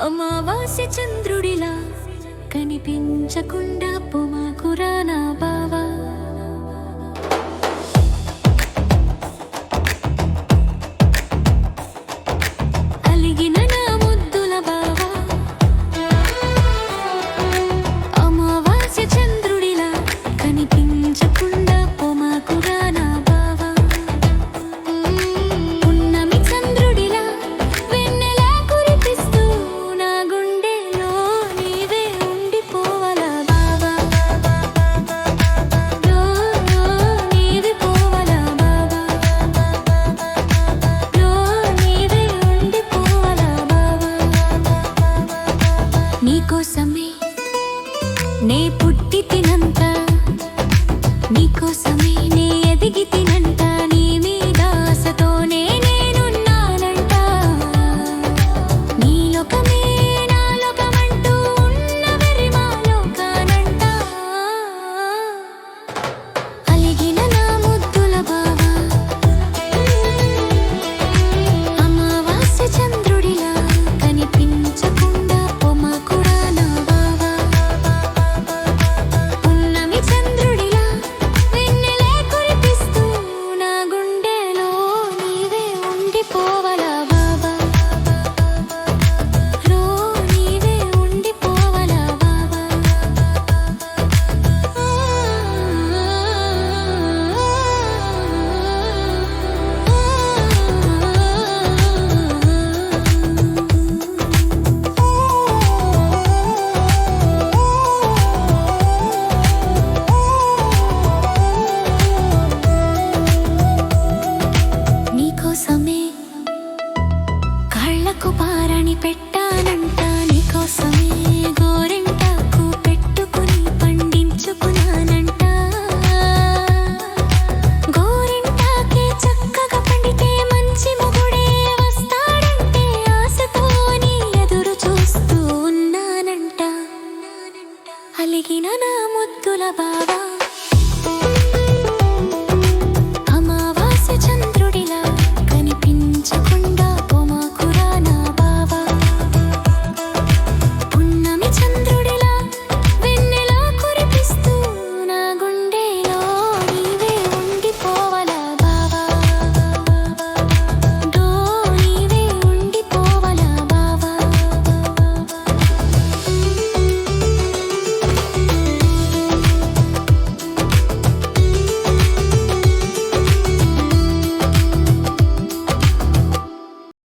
అమావాస్య చంద్రుడిలా కనిపించకుండా పొమాకురా నా బావా. నీకోసమే నే పుట్టి తినంత. నీకోసమే నే ఎదిగి తినంతా. Oh, Ovala అలిగిన నా ముద్దుల బాబా.